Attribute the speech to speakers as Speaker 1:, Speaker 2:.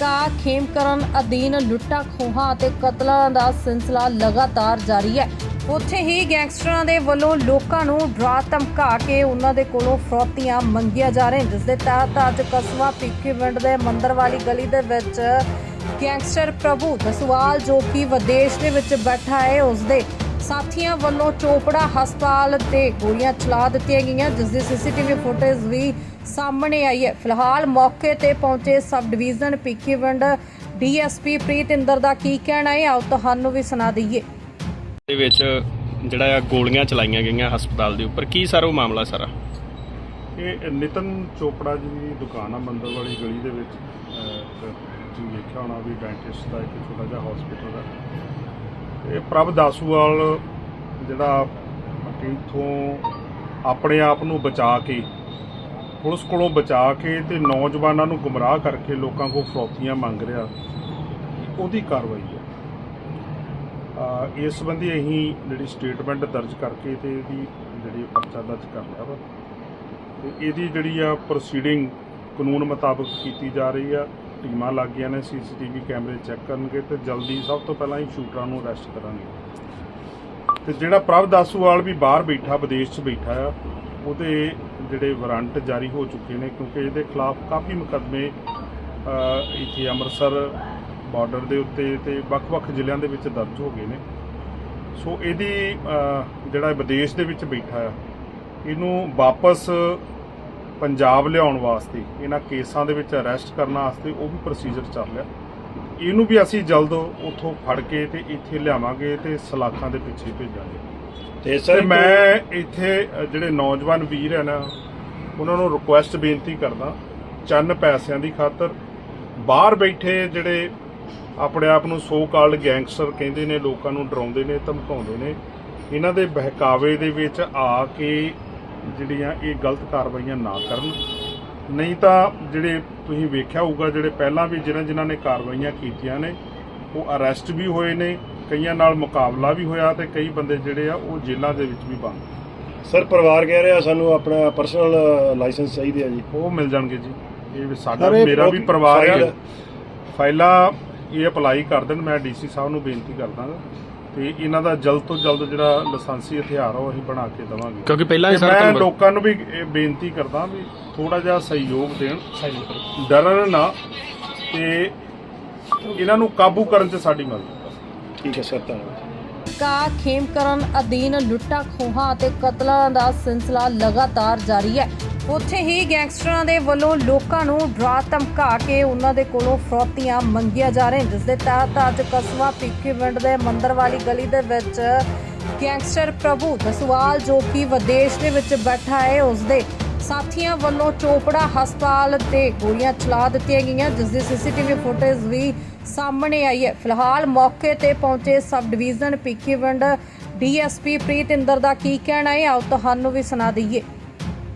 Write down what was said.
Speaker 1: ਕਾ ਖੇਮਕਰਨ ਅਧੀਨ ਲੁੱਟਾਂ, ਖੋਹਾਂ ਅਤੇ ਕਤਲਾਂ ਦਾ ਸਿਲਸਿਲਾ ਲਗਾਤਾਰ ਜਾਰੀ ਹੈ। ਉੱਥੇ ਹੀ ਗੈਂਗਸਟਰਾਂ ਦੇ ਵੱਲੋਂ ਲੋਕਾਂ ਨੂੰ ਡਰਾ ਧਮਕਾ ਕੇ ਉਹਨਾਂ ਦੇ ਕੋਲੋਂ ਫਰੋਤੀਆਂ ਮੰਗੀਆਂ ਜਾ ਰਹੀਆਂ। ਜਿਸ ਦੇ ਤਹਿਤ ਅੱਜ ਕਸਬਾ ਪਿੰਡ ਦੇ ਮੰਦਰ ਵਾਲੀ ਗਲੀ ਦੇ ਵਿੱਚ ਗੈਂਗਸਟਰ ਪ੍ਰਭੂ ਦਸਵਾਲ ਜੋ ਕਿ ਵਿਦੇਸ਼ ਦੇ ਵਿੱਚ ਬੈਠਾ ਹੈ, ਉਸ ਦੇ ਸਾਥੀਆਂ ਵੱਲੋਂ ਚੋਪੜਾ ਹਸਪਤਾਲ ਤੇ ਗੋਲੀਆਂ ਚਲਾ ਦਿੱਤੀਆਂ ਗਈਆਂ ਜਿਸ ਦੀ ਸੀਸੀਟੀਵੀ ਫੁਟੇਜ ਵੀ ਸਾਹਮਣੇ ਆਈ ਹੈ। ਫਿਲਹਾਲ ਮੌਕੇ ਤੇ ਪਹੁੰਚੇ sub division Bhikhiwind DSP Preetinder ਦਾ ਕੀ ਕਹਿਣਾ ਹੈ ਆਓ ਤੁਹਾਨੂੰ ਵੀ ਸੁਣਾ ਦਈਏ।
Speaker 2: ਦੇ ਵਿੱਚ ਜਿਹੜਾ ਆ ਗੋਲੀਆਂ ਚਲਾਈਆਂ ਗਈਆਂ ਹਸਪਤਾਲ ਦੇ ਉੱਪਰ। ਕੀ ਸਰ ਉਹ ਮਾਮਲਾ ਸਾਰਾ?
Speaker 3: ਇਹ ਨਿਤਨ ਚੋਪੜਾ ਜੀ ਦੀ ਦੁਕਾਨ ਆ ਮੰਦਰ ਵਾਲੀ ਗਲੀ ਦੇ ਵਿੱਚ। ਅਹ, ਤੁਸੀਂ ਵੇਖਿਆ ਹੋਣਾ ਵੀ ਡੈਂਟਿਸਟ ਦਾ ਇੱਕ ਛੋਟਾ ਜਿਹਾ ਹਸਪੀਟਲ ਹੈ ਇਹ ਪ੍ਰਭ ਦਾਸੂਵਾਲ ਜਿਹੜਾ ਕਿ ਇੱਥੋਂ ਆਪਣੇ ਆਪ ਨੂੰ ਬਚਾ ਕੇ, ਪੁਲਿਸ ਕੋਲੋਂ ਬਚਾ ਕੇ ਤੇ ਨੌਜਵਾਨਾਂ ਨੂੰ ਗੁੰਮਰਾਹ ਕਰਕੇ ਲੋਕਾਂ ਕੋਲ ਫਰੋਤੀਆਂ ਮੰਗ ਰਿਹਾ, ਉਹਦੀ ਕਾਰਵਾਈ ਹੈ। ਇਸ ਸੰਬੰਧੀ ਅਸੀਂ ਜਿਹੜੀ ਸਟੇਟਮੈਂਟ ਦਰਜ ਕਰਕੇ ਤੇ ਇਹਦੀ ਜਿਹੜੀ ਪਰਚਾ ਦਰਜ ਕਰ ਲਿਆ ਵਾ, ਤੇ ਇਹਦੀ ਜਿਹੜੀ ਆ ਪ੍ਰੋਸੀਡਿੰਗ ਕਾਨੂੰਨ ਮੁਤਾਬਕ ਕੀਤੀ ਜਾ ਰਹੀ ਆ। ਟੀਮਾਂ ਲੱਗ ਗਈਆਂ ਨੇ, ਸੀਸੀਟੀਵੀ ਕੈਮਰੇ ਚੈੱਕ ਕਰਨਗੇ ਤੇ ਜਲਦੀ ਸਭ ਤੋਂ ਪਹਿਲਾਂ ਹੀ ਸ਼ੂਟਰਾਂ ਨੂੰ ਅਰੈਸਟ ਕਰਾਂਗੇ। ਤੇ ਜਿਹੜਾ ਪ੍ਰਭ ਦਾਸੂਵਾਲ ਵੀ ਬਾਹਰ ਬੈਠਾ, ਵਿਦੇਸ਼ 'ਚ ਬੈਠਾ ਆ, ਉਹਦੇ ਜਿਹੜੇ ਵਾਰੰਟ ਜਾਰੀ ਹੋ ਚੁੱਕੇ ਨੇ ਕਿਉਂਕਿ ਇਹਦੇ ਖਿਲਾਫ ਕਾਫੀ ਮੁਕੱਦਮੇ ਇੱਥੇ ਅੰਮ੍ਰਿਤਸਰ ਬਾਰਡਰ ਦੇ ਉੱਤੇ ਤੇ ਵੱਖ-ਵੱਖ ਜ਼ਿਲ੍ਹਿਆਂ ਦੇ ਵਿੱਚ ਦਰਜ ਹੋ ਗਏ ਨੇ। ਸੋ ਇਹਦੀ ਜਿਹੜਾ ਵਿਦੇਸ਼ ਦੇ ਵਿੱਚ ਬੈਠਾ ਆ, ਇਹਨੂੰ ਵਾਪਸ ਪੰਜਾਬ ਲਿਆਉਣ ਵਾਸਤੇ ਇਹਨਾਂ ਕੇਸਾਂ ਦੇ ਵਿੱਚ ਅਰੈਸਟ ਕਰਨ ਵਾਸਤੇ ਉਹ ਵੀ ਪ੍ਰੋਸੀਜਰ ਚੱਲ ਰਿਹਾ। ਇਹਨੂੰ ਵੀ ਅਸੀਂ ਜਲਦ ਉੱਥੋਂ ਫੜ ਕੇ ਤੇ ਇੱਥੇ ਲਿਆਵਾਂਗੇ ਤੇ ਸਲਾਖਾਂ ਦੇ ਪਿੱਛੇ ਭੇਜਾਂਗੇ।
Speaker 2: ਤੇ
Speaker 3: ਤੇ ਮੈਂ ਇੱਥੇ ਜਿਹੜੇ ਨੌਜਵਾਨ ਵੀਰ ਹਨ ਉਹਨਾਂ ਨੂੰ ਰਿਕੁਐਸਟ ਬੇਨਤੀ ਕਰਦਾ ਚੰਨ ਪੈਸਿਆਂ ਦੀ ਖਾਤਰ। ਬਾਹਰ ਬੈਠੇ ਜਿਹੜੇ ਆਪਣੇ ਆਪ ਨੂੰ ਸੋ ਕਾਲਡ ਗੈਂਗਸਟਰ ਕਹਿੰਦੇ ਨੇ ਲੋਕਾਂ ਨੂੰ ਡਰਾਉਂਦੇ ਨੇ ਧਮਕਾਉਂਦੇ ਨੇ ਇਹਨਾਂ ਦੇ ਬਹਿਕਾਵੇ ਦੇ ਵਿੱਚ ਆ ਕੇ ਜਿਹੜੀਆਂ ਇਹ ਗਲਤ ਕਾਰਵਾਈਆਂ ਨਾ ਕਰਨ। ਨਹੀਂ ਤਾਂ ਜਿਹੜੇ ਤੁਸੀਂ ਵੇਖਿਆ ਹੋਊਗਾ ਜਿਹੜੇ ਪਹਿਲਾਂ ਵੀ ਜਿਨ੍ਹਾਂ ਜਿਨ੍ਹਾਂ ਨੇ ਕਾਰਵਾਈਆਂ ਕੀਤੀਆਂ ਨੇ ਉਹ ਅਰੈਸਟ ਵੀ ਹੋਏ ਨੇ ਕਈਆਂ ਨਾਲ ਮੁਕਾਬਲਾ ਵੀ ਹੋਇਆ ਤੇ ਕਈ ਬੰਦੇ ਜਿਹੜੇ ਆ ਉਹ ਜੇਲ੍ਹਾਂ ਦੇ ਵਿੱਚ ਵੀ ਬੰਦ।
Speaker 4: ਸਰ ਪਰਿਵਾਰ ਕਹਿ ਰਿਹਾ ਸਾਨੂੰ ਆਪਣਾ ਪਰਸਨਲ ਲਾਇਸੈਂਸ ਚਾਹੀਦੇ ਆ ਜੀ।
Speaker 3: ਉਹ ਮਿਲ ਜਾਣਗੇ ਜੀ। ਇਹ ਸਾਡਾ ਮੇਰਾ ਵੀ
Speaker 4: ਪ੍ਰੋ-
Speaker 3: ਪਰਿਵਾਰ ਹੈ।
Speaker 4: ਫਾਈਲ-
Speaker 3: ਫਾਈਲਾਂ ਇਹ ਅਪਲਾਈ ਕਰ ਦੇਣ ਮੈਂ ਡੀਸੀ ਸਾਹਿਬ ਨੂੰ ਬੇਨਤੀ ਕਰਦਾ ਤੇ ਇਹਨਾਂ ਦਾ ਜਲਦ ਤੋਂ ਜਲਦ ਜਿਹੜਾ ਲਾਇਸੈਂਸੀ ਹਥਿਆਰ ਆ ਉਹ ਅਸੀਂ ਬਣਾ ਕੇ ਦੇਵਾਂਗੇ।
Speaker 2: ਕਿਉਂਕਿ ਪਹਿਲਾਂ ਹੀ
Speaker 3: ਤੇ
Speaker 2: ਸਰ
Speaker 3: ਮੈਂ
Speaker 2: ਤੁਹਾਨੂੰ
Speaker 3: ਲੋਕਾਂ ਨੂੰ ਵੀ ਇਹ ਬੇਨਤੀ ਕਰਦਾ ਵੀ ਥੋੜਾ ਜਿਹਾ ਸਹਿਯੋਗ ਦੇਣ। ਡਰਨ ਨਾ ਤੇ ਇਹਨਾਂ ਨੂੰ ਕਾਬੂ ਕਰਨ 'ਚ ਸਾਡੀ ਮਦਦ ਕਰੋ।
Speaker 4: ਠੀਕ ਹੈ ਸਰ ਧੰਨਵਾਦ।
Speaker 1: ਕਾ ਖੇਮਕਰਨ ਅਧੀਨ ਲੁੱਟਾਂ ਖੋਹਾਂ ਅਤੇ ਕਤਲਾਂ ਦਾ ਸਿਲਸਿਲਾ ਲਗਾਤਾਰ ਜਾਰੀ ਹੈ। ਉੱਥੇ ਹੀ ਗੈਂਗਸਟਰਾਂ ਦੇ ਵੱਲੋਂ ਲੋਕਾਂ ਨੂੰ ਡਰਾ ਧਮਕਾ ਕੇ ਉਹਨਾਂ ਦੇ ਕੋਲੋਂ ਫਰੋਤੀਆਂ ਮੰਗੀਆਂ ਜਾ ਰਹੀਆਂ, ਜਿਸ ਦੇ ਤਹਿਤ ਅੱਜ ਕਸਬਾ ਪਿੰਡ ਦੇ ਮੰਦਰ ਵਾਲੀ ਗਲੀ ਦੇ ਵਿੱਚ ਗੈਂਗਸਟਰ ਪ੍ਰਭੂ ਦਸਵਾਲ, ਜੋ ਕਿ ਵਿਦੇਸ਼ ਦੇ ਵਿੱਚ ਬੈਠਾ ਹੈ, ਉਸ ਦੇ ਸਾਥੀਆਂ ਵੱਲੋਂ ਚੋਪੜਾ ਹਸਪਤਾਲ ਤੇ ਗੋਲੀਆਂ ਚਲਾ ਦਿੱਤੀਆਂ ਗਈਆਂ, ਜਿਸ ਦੀ ਸੀਸੀਟੀਵੀ ਫੁਟੇਜ ਵੀ ਸਾਹਮਣੇ ਆਈ ਹੈ। ਫਿਲਹਾਲ ਮੌਕੇ ਤੇ ਪਹੁੰਚੇ sub division Bhikhiwind DSP Preetinder ਦਾ ਕੀ ਕਹਿਣਾ ਹੈ, ਆਓ ਤੁਹਾਨੂੰ ਵੀ ਸੁਣਾ ਦਈਏ।